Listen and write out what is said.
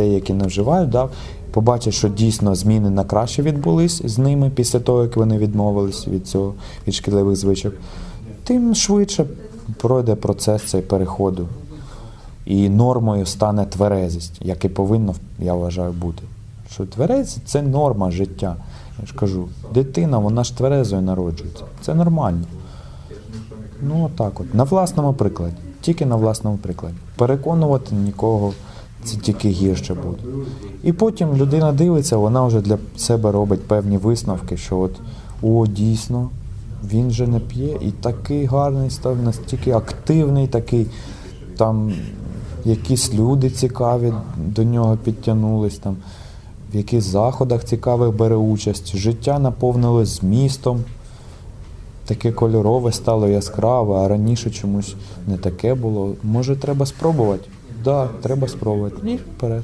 людей, які не вживають, да, побачать, що дійсно зміни на краще відбулись з ними після того, як вони відмовились від цього від шкідливих звичок, тим швидше пройде процес цей переходу. І нормою стане тверезість, як і повинно, я вважаю, бути. Що тверезість це норма життя. Я ж кажу, дитина, вона ж тверезою народжується. Це нормально. Ну, так от, на власному прикладі. Тільки на власному прикладі. Переконувати нікого це тільки гірше буде. І потім людина дивиться, вона вже для себе робить певні висновки, що от о, дійсно, він же не п'є і такий гарний став, настільки активний, такий там якісь люди цікаві до нього підтягнулись, там, в якихось заходах цікавих бере участь. Життя наповнилось змістом таке кольорове стало яскраве, а раніше чомусь не таке було. Може, треба спробувати? Да, треба спробувати. І вперед.